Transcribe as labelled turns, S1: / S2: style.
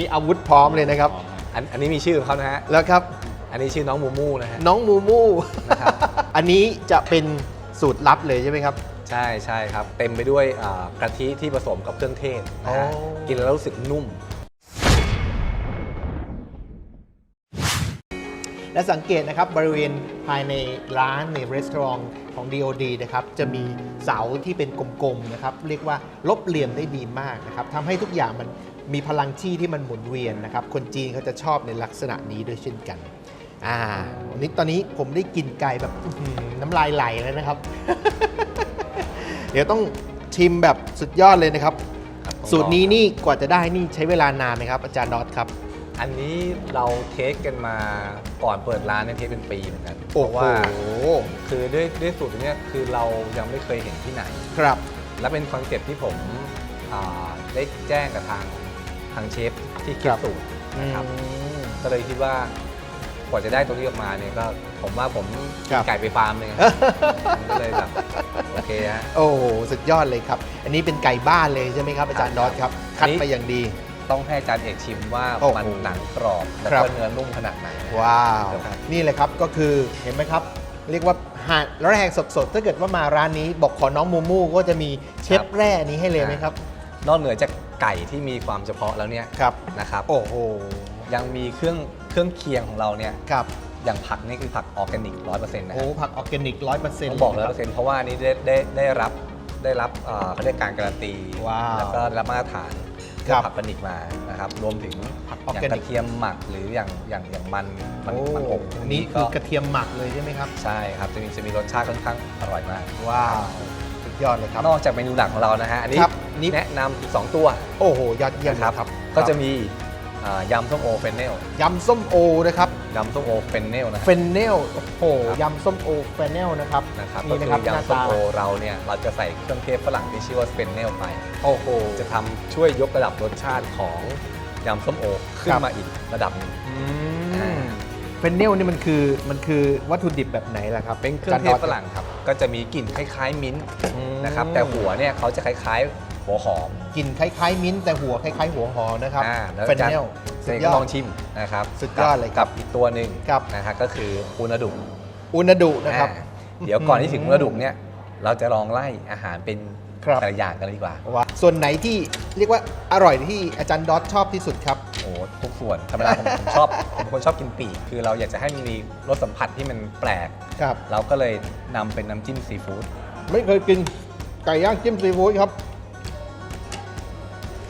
S1: มีอาวุธพร้อมเลยนะครับ
S2: อันอันนี้มีชื่อของเขานะฮะ
S1: แล้วครับ
S2: อันนี้ชื่อน้องมูมูนะฮะ
S1: น้องมูมู
S2: นะครับ
S1: อันนี้จะเป็นสูตรลับเลยใช่ไหมครับ
S2: ใช่ใช่ครับ เต็มไปด้วยอ่ากะทิที่ผสมกับเครื่องเทศนะฮะ
S1: อ๋อ
S2: กินแล้วรู้สึกนุ่ม
S1: และสังเกตนะครับบริเวณภายในร้านในรีสอร์ทของ DOD นะครับจะมีเสาที่เป็นกลมๆนะครับเรียกว่าลบเหลี่ยมได้ดีมากนะครับทำให้ทุกอย่างมันมีพลังที่ที่มันหมุนเวียนนะครับคนจีนเขาจะชอบในลักษณะนี้ด้วยเช่นกันอ่าวันนี้ตอนนี้ผมได้กินไก่แบบอื้อหือน้ำลายไหลเลยนะครับ เดี๋ยวต้องชิมแบบสุดยอดเลยนะครับ
S2: ครับต้อง
S1: สูตรนี้
S2: ลอง
S1: นี่กว่าจะได้นี่ใช้เวลานานไหมครับ อาจารย์ดอทครับ
S2: อันนี้เราเทสกันมาก่อนเปิดร้านเนี่ยเทสเป็นปีเหมือนกันเพ
S1: โอ้
S2: ราะ
S1: โห
S2: ว่าคือด้วยด้วยสูตรตัวเนี้ยคือเรายังไม่เคยเห็นที่ไหน
S1: ครับ
S2: และเป็นคอนเซ็ปต์ที่ผมอ่าได้แจ้งกับทางทางเชฟที่คิดสูตรนะครับก็เลยคิดว่ากว่าจะได้ตรงนี้ออกมาเนี่ยก็ผมว่าผม
S1: ครับ
S2: ไก่ไปฟาร์มเลยไง ผมก็เลยแบบโอเคฮะ
S1: โอ้โหสุดยอดเลยครับ อันนี้เป็นไก่บ้านเลยใช่ไหมครับอาจารย์ดอทครับ คัดมาอย่างดี
S2: ต้องให้อาจารย์เอกชิมว่า
S1: โอ้โห
S2: มันหนังกรอบแล้ว
S1: ครับ
S2: ก็เนื้อนุ่มขนาดไหนนะ
S1: ว้าว
S2: ครับ
S1: นี่เลยครับก็คือเห็นไหมครับ เรียกว่าหาดแล้วแหงสดๆ ถ้าเกิดว่ามาร้านนี้ บอกขอน้องมูมูก็จะมีเชฟแร่นี้ให้เลยไหมครับ
S2: นอกเหนือจากไก่ที่มีความเฉพาะแล้วเนี่ย
S1: ครับ
S2: นะครับ
S1: โอ้โห
S2: ยังมีเครื่องเครื่องเคียงของเราเนี่ย
S1: ครับ
S2: อย่างผักนี่คือผักออร์แกนิกร้อยเปอร์เซ็นต์นะ
S1: โอ้
S2: ฮะ
S1: ผักออร์แกนิกร้อยเปอร์เซ็นต์
S2: ต้องบอกร้อยเปอร์เซ็นต์เพราะว่าอันนี้ได้ได้ได้รับได้รับเอ่อเขาเรียกการการันตี
S1: ว้าว
S2: แล้วก็ได้รับมาตรฐาน
S1: ครั
S2: เรื่อบงผักออร์แกนิกมานะครับรวมถึง
S1: ผักอ
S2: อ
S1: อร์
S2: ย่าง
S1: แก
S2: ก
S1: นิ
S2: ระ
S1: ก
S2: เทียมหมักหรืออย่างอย่างอย่างมันมัน
S1: โอ้
S2: มันอบ
S1: อันนี้คือกระเทียมหมักเลยใช่ไหมครับ
S2: ใช่ครับจะมีจะมีรสชาติค่อนข้างอร่อยมาก
S1: ว้าวสุดยอดเลยครับ
S2: นอกจากเมนูหลักของเรานะฮะอันนี้
S1: ครับนี่
S2: แนะนำอีกสองตัว
S1: โอ้โหยอดเยี่ยม
S2: นะครับ
S1: ครับ
S2: ก็จะมี อ่ายำส้มโอเฟนเนล
S1: ยำส้มโอนะครับ
S2: ยำส้มโอเฟนเนลนะ
S1: เฟนเนลโอ้โห
S2: ครับ
S1: ยำส้มโอเฟนเนลนะครับ
S2: นะครับ
S1: นี่
S2: ก็
S1: นะ
S2: คื
S1: ครับ
S2: อ
S1: หน้ายำ
S2: ส้ม
S1: ตา
S2: โอเราเนี่ยเราจะใส่เครื่องเทศฝรั่งที่ชื่อว่าสเปนเนลไป
S1: โอ้โห
S2: จะทำช่วยยกระดับรสชาติของยำส้มโอขึ้น
S1: ครับ
S2: มาอีกระดับหนึ่งอ่า
S1: เฟนเนลนี่มันคือมันคือวัตถุดิบแบบไหนล่ะครับ
S2: เป็นเครื่องเทศฝรั่งครับก็จะมีกลิ่นคล้ายๆมิ้นท์
S1: อืม
S2: นะครับแต่หัวเนี่ยเขาจะคล้ายๆ หัวหอม
S1: กลิ่นคล้ายๆ มิ้นท์แต่หัวคล้ายๆ หัวหอมนะครับ
S2: อ่าแล้ว
S1: เฟน
S2: จะ
S1: เนล
S2: เซ
S1: สุด
S2: น
S1: ยอ
S2: ล
S1: ด
S2: องชิมนะครับ
S1: สุดยอดเลยครับ
S2: กับอีกตัวหนึ่ง
S1: ครับ
S2: นะฮะก็คืออูนาดุ
S1: อุนาดุนะครับ
S2: อ่าเดี๋ยวก่อนที่ถึงอูนาดุเนี่ยเราจะลองไล่อาหารเป็น
S1: ครับ
S2: แต่ละอย่างกันเลยดีกว่า
S1: ว่าส่วนไหนที่เรียกว่าอร่อยที่อาจารย์ดอทชอบที่สุดครับ
S2: โอ้โหทุกส่วนธรรมดาผมผมชอบผมเป็นคนชอบกินปีกคือเราอยากจะให้มันมีรสสัมผัสที่มันแปลก
S1: ครับ
S2: เราก็เลยนำเป็นน้ำจิ้มซีฟู้ด
S1: ไม่เคยกินไก่ย่างจิ้มซีฟู้ดครับ